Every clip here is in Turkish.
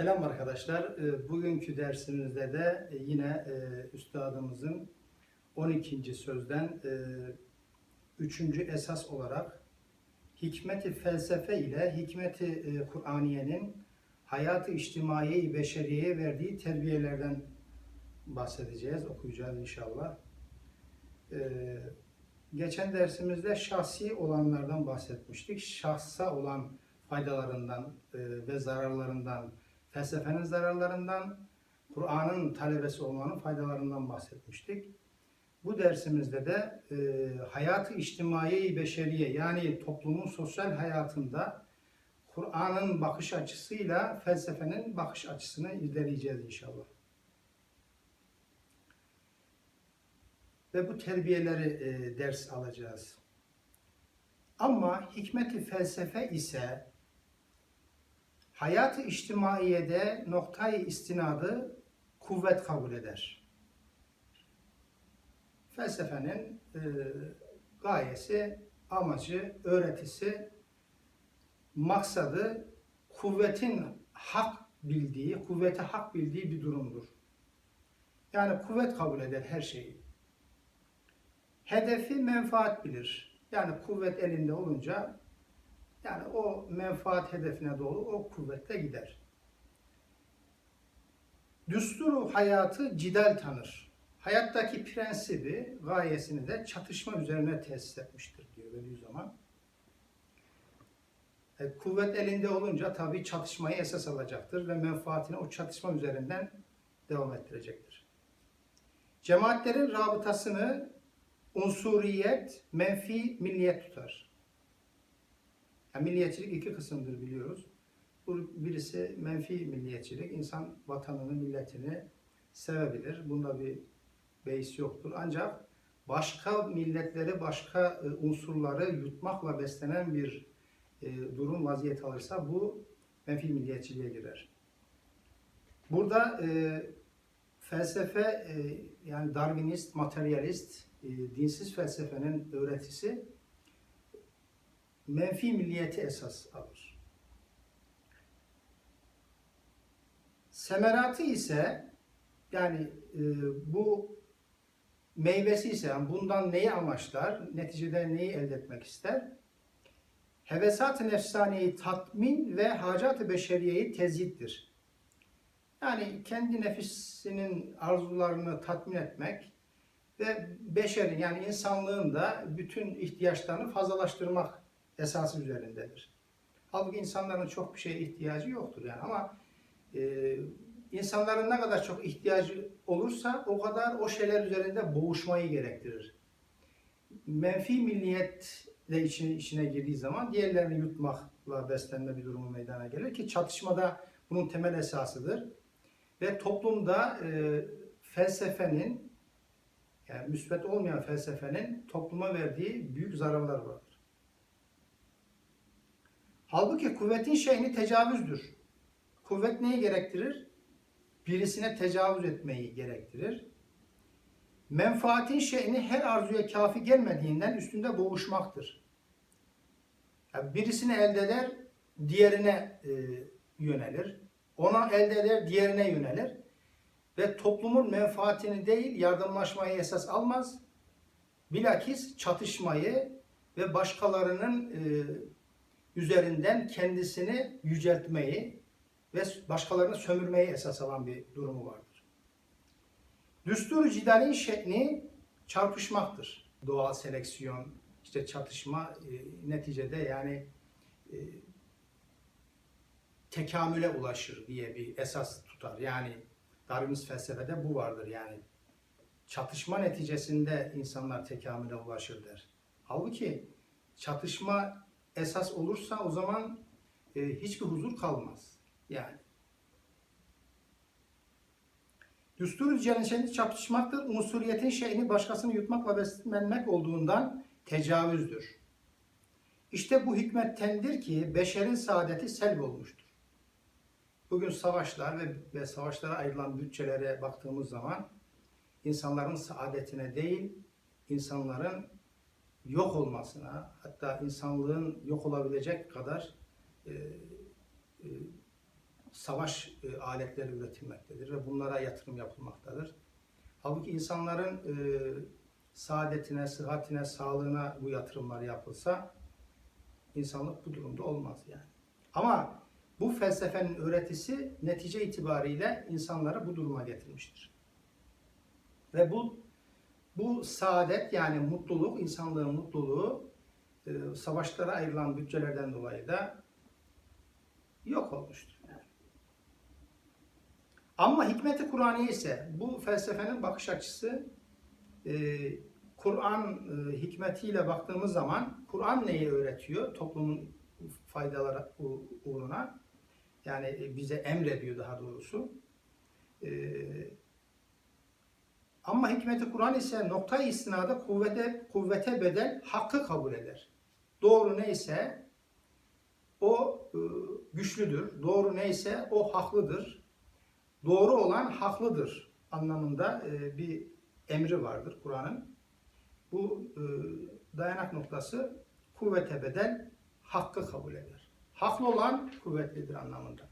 Selam arkadaşlar. Ee, Bugünkü dersimizde de e, yine e, üstadımızın 12. sözden 3. esas olarak hikmeti felsefe ile hikmeti e, Kur'aniyenin hayatı içtimai beşeriyeye verdiği terbiyelerden bahsedeceğiz, okuyacağız inşallah. Ee, Geçen dersimizde şahsi olanlardan bahsetmiştik. Şahsa olan faydalarından e, ve zararlarından, felsefenin zararlarından, Kur'an'ın talebesi olmanın faydalarından bahsetmiştik. Bu dersimizde de e, hayatı içtimai beşeriye yani toplumun sosyal hayatında Kur'an'ın bakış açısıyla felsefenin bakış açısını irdeleyeceğiz inşallah. Ve bu terbiyeleri e, ders alacağız. Ama hikmeti felsefe ise hayatı içtimaiyede noktayı istinadı kuvvet kabul eder. Felsefenin e, gayesi, amacı, öğretisi, maksadı kuvvetin hak bildiği, kuvvete hak bildiği bir durumdur. Yani kuvvet kabul eder her şeyi. Hedefi menfaat bilir. Yani kuvvet elinde olunca yani o menfaat hedefine doğru o kuvvetle gider. Düsturu hayatı cidal tanır. Hayattaki prensibi, gayesini de çatışma üzerine tesis etmiştir diyor Bediüzzaman. E, kuvvet elinde olunca tabii çatışmayı esas alacaktır ve menfaatini o çatışma üzerinden devam ettirecektir. Cemaatlerin rabıtasını unsuriyet, menfi milliyet tutar. Yani milliyetçilik iki kısımdır biliyoruz. Bu birisi menfi milliyetçilik. İnsan vatanını, milletini sevebilir. Bunda bir beis yoktur. Ancak başka milletleri, başka e, unsurları yutmakla beslenen bir e, durum vaziyet alırsa bu menfi milliyetçiliğe girer. Burada e, felsefe yani Darwinist, materyalist, dinsiz felsefenin öğretisi menfi milliyeti esas alır. Semeratı ise yani e, bu meyvesi ise yani bundan neyi amaçlar, neticede neyi elde etmek ister? Hevesat-ı nefsaniyeyi tatmin ve hacat-ı beşeriyeyi tezyittir. Yani kendi nefisinin arzularını tatmin etmek ve beşerin yani insanlığın da bütün ihtiyaçlarını fazlalaştırmak esası üzerindedir. Halbuki insanların çok bir şeye ihtiyacı yoktur yani ama e, insanların ne kadar çok ihtiyacı olursa o kadar o şeyler üzerinde boğuşmayı gerektirir. Menfi milliyet de içine, içine girdiği zaman diğerlerini yutmakla beslenme bir durumu meydana gelir ki çatışmada bunun temel esasıdır. Ve toplumda e, felsefenin yani müsbet olmayan felsefenin topluma verdiği büyük zararlar vardır. Halbuki kuvvetin şeyini tecavüzdür. Kuvvet neyi gerektirir? Birisine tecavüz etmeyi gerektirir. Menfaatin şeyini her arzuya kafi gelmediğinden üstünde boğuşmaktır. Yani birisini elde eder, diğerine e, yönelir. Ona elde eder, diğerine yönelir. Ve toplumun menfaatini değil, yardımlaşmayı esas almaz. Bilakis çatışmayı ve başkalarının e, üzerinden kendisini yüceltmeyi ve başkalarını sömürmeyi esas alan bir durumu vardır. Düstur cidalin şekli çarpışmaktır. Doğal seleksiyon, işte çatışma e, neticede yani e, tekamüle ulaşır diye bir esas tutar. Yani Darwinist felsefede bu vardır yani. Çatışma neticesinde insanlar tekamüle ulaşır der. Halbuki çatışma esas olursa o zaman e, hiçbir huzur kalmaz. Yani. Düstur içerisinde çatışmaktır. Unsuriyetin şeyini başkasını yutmakla beslenmek olduğundan tecavüzdür. İşte bu hikmettendir ki beşerin saadeti selb olmuştur. Bugün savaşlar ve, ve savaşlara ayrılan bütçelere baktığımız zaman insanların saadetine değil, insanların yok olmasına, hatta insanlığın yok olabilecek kadar e, e, savaş e, aletleri üretilmektedir ve bunlara yatırım yapılmaktadır. Halbuki insanların e, saadetine, sıhhatine, sağlığına bu yatırımlar yapılsa insanlık bu durumda olmaz yani. Ama bu felsefenin öğretisi netice itibariyle insanları bu duruma getirmiştir. Ve bu bu saadet yani mutluluk, insanlığın mutluluğu e, savaşlara ayrılan bütçelerden dolayı da yok olmuştur. Ama hikmeti Kur'an'ı ise bu felsefenin bakış açısı e, Kur'an e, hikmetiyle baktığımız zaman Kur'an neyi öğretiyor toplumun faydaları uğruna? Yani e, bize emrediyor daha doğrusu. E, ama hikmeti Kur'an ise noktayı istinada kuvvete, kuvvete bedel hakkı kabul eder. Doğru neyse o e, güçlüdür. Doğru neyse o haklıdır. Doğru olan haklıdır anlamında e, bir emri vardır Kur'an'ın. Bu e, dayanak noktası kuvvete bedel hakkı kabul eder. Haklı olan kuvvetlidir anlamında.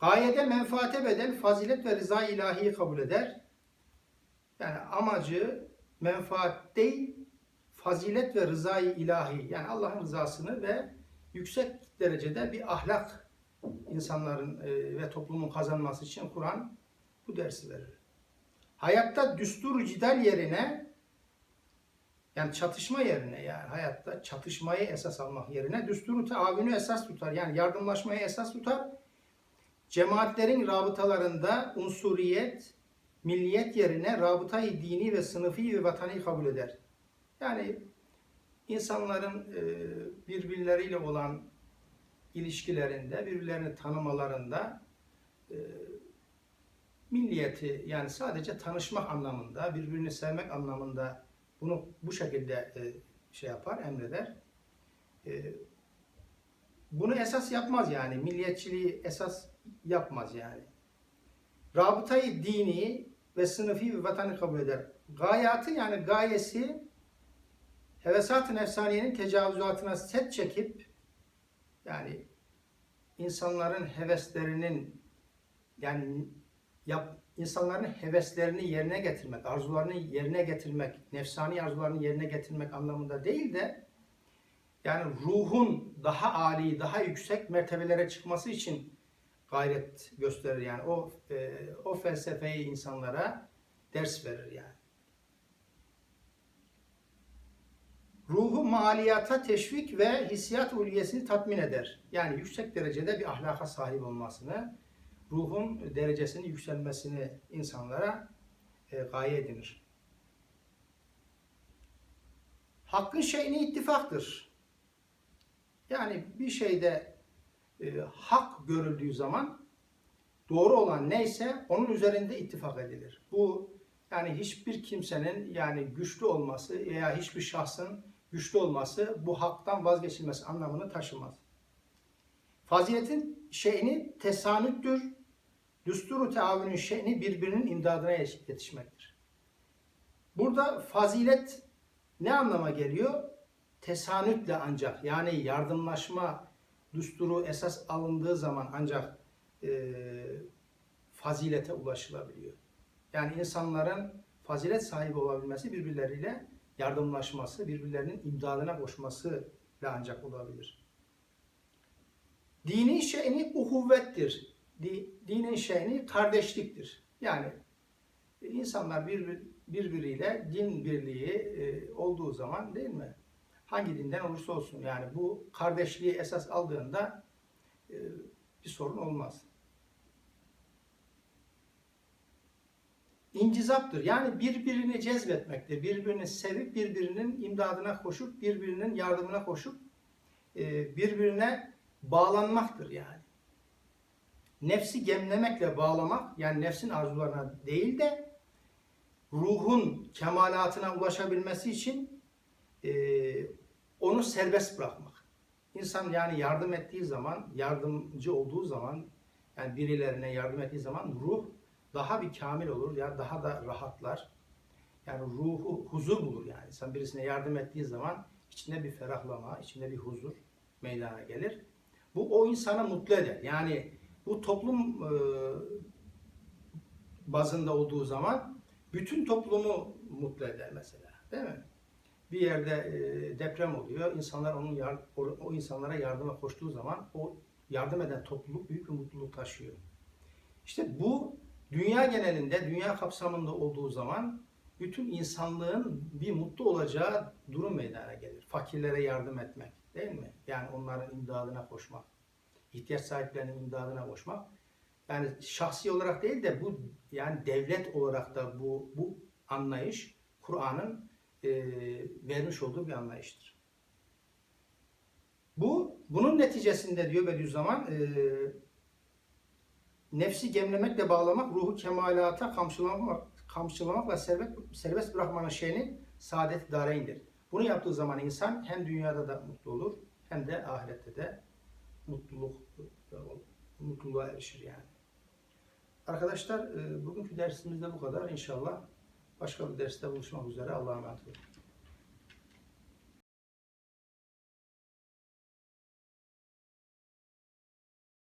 Gayede menfaate bedel fazilet ve rıza ilahiyi kabul eder. Yani amacı menfaat değil, fazilet ve rızayı ilahi yani Allah'ın rızasını ve yüksek derecede bir ahlak insanların e, ve toplumun kazanması için Kur'an bu dersi verir. Hayatta düstur cidal yerine yani çatışma yerine yani hayatta çatışmayı esas almak yerine düsturu taavünü esas tutar. Yani yardımlaşmayı esas tutar. Cemaatlerin rabıtalarında unsuriyet, milliyet yerine rabıtayı dini ve sınıfi ve vatani kabul eder. Yani insanların e, birbirleriyle olan ilişkilerinde, birbirlerini tanımalarında e, milliyeti yani sadece tanışmak anlamında, birbirini sevmek anlamında bunu bu şekilde e, şey yapar, emreder. Bunu esas yapmaz yani. Milliyetçiliği esas yapmaz yani. Rabıtayı dini ve sınıfi ve vatanı kabul eder. Gayatı yani gayesi hevesat-ı nefsaniyenin tecavüzatına set çekip yani insanların heveslerinin yani yap, insanların heveslerini yerine getirmek, arzularını yerine getirmek, nefsani arzularını yerine getirmek anlamında değil de yani ruhun daha âli, daha yüksek mertebelere çıkması için gayret gösterir yani o e, o felsefeyi insanlara ders verir yani. Ruhu maliyata teşvik ve hissiyat ulviyesini tatmin eder. Yani yüksek derecede bir ahlaka sahip olmasını, ruhun derecesini yükselmesini insanlara e, gaye edinir. Hakkın şeyini ittifaktır. Yani bir şeyde e, hak görüldüğü zaman doğru olan neyse onun üzerinde ittifak edilir. Bu yani hiçbir kimsenin yani güçlü olması veya hiçbir şahsın güçlü olması bu haktan vazgeçilmesi anlamını taşımaz. Faziletin şeyini tesanüttür. Düsturu teavünün şeyini birbirinin imdadına yetişmektir. Burada fazilet ne anlama geliyor? Tesanütle ancak yani yardımlaşma düsturu esas alındığı zaman ancak e, fazilete ulaşılabiliyor. Yani insanların fazilet sahibi olabilmesi birbirleriyle yardımlaşması, birbirlerinin imdadına koşması ile ancak olabilir. Dinin şeyini uhuvvettir. Di, dinin şeyini kardeşliktir. Yani insanlar bir, birbiriyle din birliği e, olduğu zaman değil mi? Hangi dinden olursa olsun yani bu kardeşliği esas aldığında e, bir sorun olmaz. İncizaptır. Yani birbirini cezbetmektir. Birbirini sevip birbirinin imdadına koşup birbirinin yardımına koşup e, birbirine bağlanmaktır yani. Nefsi gemlemekle bağlamak yani nefsin arzularına değil de ruhun kemalatına ulaşabilmesi için e, onu serbest bırakmak. İnsan yani yardım ettiği zaman, yardımcı olduğu zaman, yani birilerine yardım ettiği zaman ruh daha bir kamil olur ya daha da rahatlar. Yani ruhu huzur bulur yani. İnsan birisine yardım ettiği zaman içinde bir ferahlama, içinde bir huzur meydana gelir. Bu o insanı mutlu eder. Yani bu toplum e, bazında olduğu zaman bütün toplumu mutlu eder mesela. Değil mi? Bir yerde e, deprem oluyor. İnsanlar onun o, o insanlara yardıma koştuğu zaman o yardım eden topluluk büyük bir mutluluk taşıyor. İşte bu dünya genelinde, dünya kapsamında olduğu zaman bütün insanlığın bir mutlu olacağı durum meydana gelir. Fakirlere yardım etmek, değil mi? Yani onların imdadına koşmak, ihtiyaç sahiplerinin imdadına koşmak. Yani şahsi olarak değil de bu yani devlet olarak da bu bu anlayış Kur'an'ın e, vermiş olduğu bir anlayıştır. Bu bunun neticesinde diyor Bediüzzaman e, nefsi gemlemekle bağlamak, ruhu kemalata kamçılamak, kamçılamak ve serbest, serbest bırakmanın şeyini saadet dareyndir. Bunu yaptığı zaman insan hem dünyada da mutlu olur hem de ahirette de mutluluk mutluluğa erişir yani. Arkadaşlar e, bugünkü dersimizde bu kadar. İnşallah başka bir derste buluşmak üzere. Allah'a emanet olun.